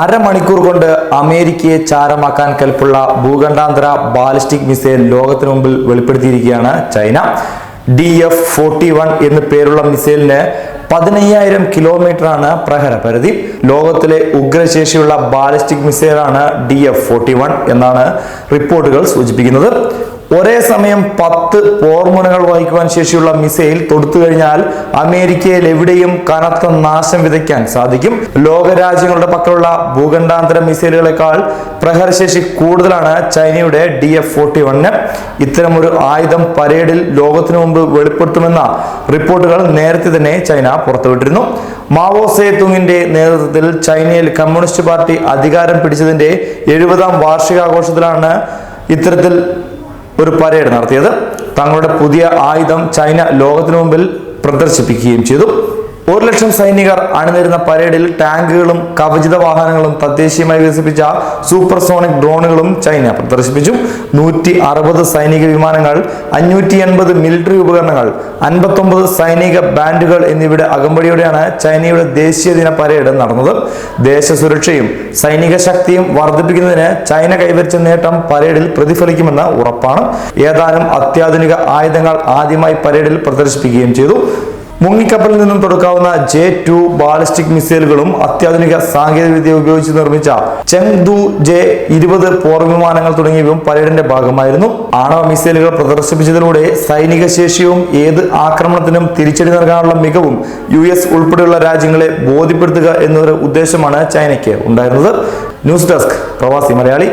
അരമണിക്കൂർ കൊണ്ട് അമേരിക്കയെ ചാരമാക്കാൻ കൽപ്പുള്ള ഭൂഖണ്ഡാന്തര ബാലിസ്റ്റിക് മിസൈൽ ലോകത്തിന് മുമ്പിൽ വെളിപ്പെടുത്തിയിരിക്കുകയാണ് China. D F forty one എന്ന് പേരുള്ള മിസൈലിന് പതിനയ്യായിരം കിലോമീറ്റർ ആണ് പ്രഹര പരിധി. ലോകത്തിലെ ഉഗ്രശേഷിയുള്ള ബാലിസ്റ്റിക് മിസൈലാണ് ഡി എഫ് ഫോർട്ടി വൺ എന്നാണ് റിപ്പോർട്ടുകൾ സൂചിപ്പിക്കുന്നത്. ഒരേ സമയം പത്ത് പോർമുനകൾ വഹിക്കുവാൻ ശേഷിയുള്ള മിസൈൽ തൊടുത്തു കഴിഞ്ഞാൽ അമേരിക്കയിൽ എവിടെയും കനത്ത നാശം വിതയ്ക്കാൻ സാധിക്കും. ലോകരാജ്യങ്ങളുടെ പക്കലുള്ള ഭൂഖണ്ഡാന്തര മിസൈലുകളെക്കാൾ പ്രഹരശേഷി കൂടുതലാണ് ചൈനയുടെ ഡി എഫ് ഫോർട്ടി വണ്ണിന് ഇത്തരമൊരു ആയുധം പരേഡിൽ ലോകത്തിനു മുമ്പ് വെളിപ്പെടുത്തുമെന്ന റിപ്പോർട്ടുകൾ നേരത്തെ തന്നെ ചൈന പുറത്തുവിട്ടിരുന്നു. മാവോ സേതുങ്ങിന്റെ നേതൃത്വത്തിൽ ചൈനയിൽ കമ്മ്യൂണിസ്റ്റ് പാർട്ടി അധികാരം പിടിച്ചതിന്റെ എഴുപതാം വാർഷികാഘോഷത്തിലാണ് ഇത്തരത്തിൽ ഒരു പരേഡ് നടത്തിയത്. തങ്ങളുടെ പുതിയ ആയുധം ചൈന ലോകത്തിനു മുമ്പിൽ പ്രദർശിപ്പിക്കുകയും ചെയ്തു. ഒരു ലക്ഷം സൈനികർ അണിനിരുന്ന പരേഡിൽ ടാങ്കുകളും കവചിത വാഹനങ്ങളും തദ്ദേശീയമായി വികസിപ്പിച്ച സൂപ്പർസോണിക് ഡ്രോണുകളും ചൈന പ്രദർശിപ്പിച്ചു. നൂറ്റി അറുപത് സൈനിക വിമാനങ്ങൾ അഞ്ഞൂറ്റി എൺപത് മിലിറ്ററി ഉപകരണങ്ങൾ അൻപത്തൊമ്പത് സൈനിക ബാൻഡുകൾ എന്നിവയുടെ അകമ്പടിയോടെയാണ് ചൈനയുടെ ദേശീയ ദിന പരേഡ് നടന്നത്. ദേശസുരക്ഷയും സൈനിക ശക്തിയും വർദ്ധിപ്പിക്കുന്നതിന് ചൈന കൈവരിച്ച നേട്ടം പരേഡിൽ പ്രതിഫലിക്കുമെന്ന് ഉറപ്പാണ്. ഏതാനും അത്യാധുനിക ആയുധങ്ങൾ ആദ്യമായി പരേഡിൽ പ്രദർശിപ്പിക്കുകയും ചെയ്തു. മുങ്ങിക്കപ്പലിൽ നിന്നും തുടക്കാവുന്ന ജെ ടു ബാലിസ്റ്റിക് മിസൈലുകളും അത്യാധുനിക സാങ്കേതികവിദ്യ ഉപയോഗിച്ച് നിർമ്മിച്ച ചെങ് ദു ജെ ഇരുപത് പോർ വിമാനങ്ങൾ തുടങ്ങിയവയും പരേഡിന്റെ ഭാഗമായിരുന്നു. ആണവ മിസൈലുകൾ പ്രദർശിപ്പിച്ചതിലൂടെ സൈനിക ശേഷിയും ഏത് ആക്രമണത്തിനും തിരിച്ചടി നൽകാനുള്ള മികവും യു എസ് ഉൾപ്പെടെയുള്ള രാജ്യങ്ങളെ ബോധ്യപ്പെടുത്തുക എന്നൊരു ഉദ്ദേശമാണ് ചൈനയ്ക്ക് ഉണ്ടായിരുന്നത്. ന്യൂസ് ഡെസ്ക് പ്രവാസി മലയാളി.